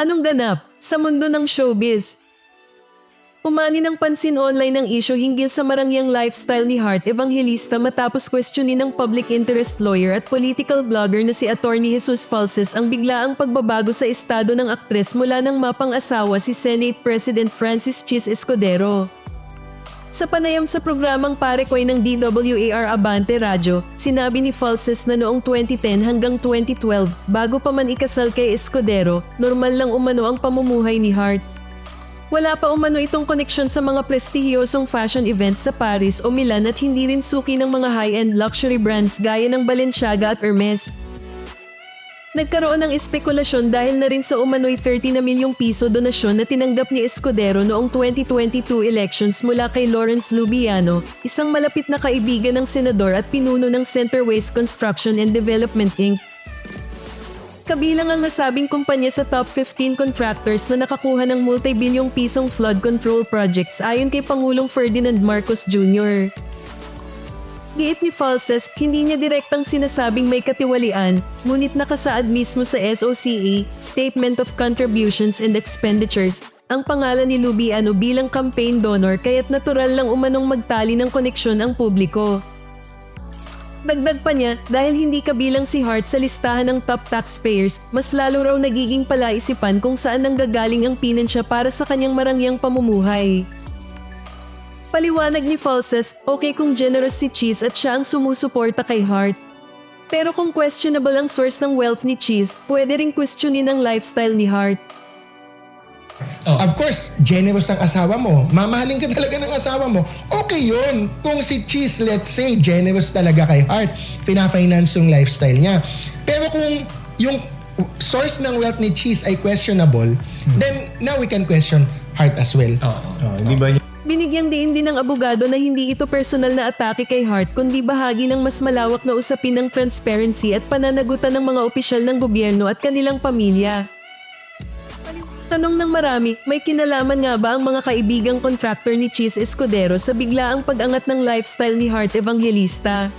Anong ganap sa mundo ng showbiz? Umani ng pansin online ng isyo hinggil sa marangyang lifestyle ni Hart Evangelista matapos questionin ng public interest lawyer at political blogger na si Attorney Jesus Falses ang biglaang pagbabago sa estado ng aktres mula ng mapang-asawa si Senate President Francis Chis Escudero. Sa panayam sa programang Parekoy ng DWAR Abante Radyo, sinabi ni Falses na noong 2010 hanggang 2012, bago pa man ikasal kay Escudero, normal lang umano ang pamumuhay ni Hart. Wala pa umano itong koneksyon sa mga prestihiyosong fashion events sa Paris o Milan at hindi rin suki ng mga high-end luxury brands gaya ng Balenciaga at Hermes. Nagkaroon ng espekulasyon dahil na rin sa umano'y 30 na milyong piso donasyon na tinanggap ni Escudero noong 2022 elections mula kay Lawrence Lubiano, isang malapit na kaibigan ng senador at pinuno ng Centerways Construction and Development Inc. Kabilang ang nasabing kumpanya sa top 15 contractors na nakakuha ng multi-bilyong pisong flood control projects ayon kay Pangulong Ferdinand Marcos Jr. Giit ni Falses, hindi niya direktang sinasabing may katiwalian, ngunit nakasaad mismo sa SOCE, Statement of Contributions and Expenditures, ang pangalan ni Lubiano bilang campaign donor kaya't natural lang umanong magtali ng koneksyon ang publiko. Dagdag pa niya, dahil hindi kabilang si Hart sa listahan ng top taxpayers, mas lalo raw nagiging palaisipan kung saan nanggagaling ang pinansya para sa kanyang marangyang pamumuhay. Paliwanag ni Falses, okay kung generous si Cheese at siya ang sumusuporta kay Hart. Pero kung questionable ang source ng wealth ni Cheese, pwede ring questionin ang lifestyle ni Hart. Of course, generous ang asawa mo. Mamahalin ka talaga ng asawa mo. Okay yun. Kung si Cheese, let's say, generous talaga kay Hart, fina-finance yung lifestyle niya. Pero kung yung source ng wealth ni Cheese ay questionable, then now we can question Hart as well. Oo. Oh, hindi ba niya Binigyang diin din ng abogado na hindi ito personal na atake kay Hart kundi bahagi ng mas malawak na usapin ng transparency at pananagutan ng mga opisyal ng gobyerno at kanilang pamilya. Tanong ng marami, may kinalaman nga ba ang mga kaibigang contractor ni Cheese Escudero sa biglaang pag-angat ng lifestyle ni Hart Evangelista?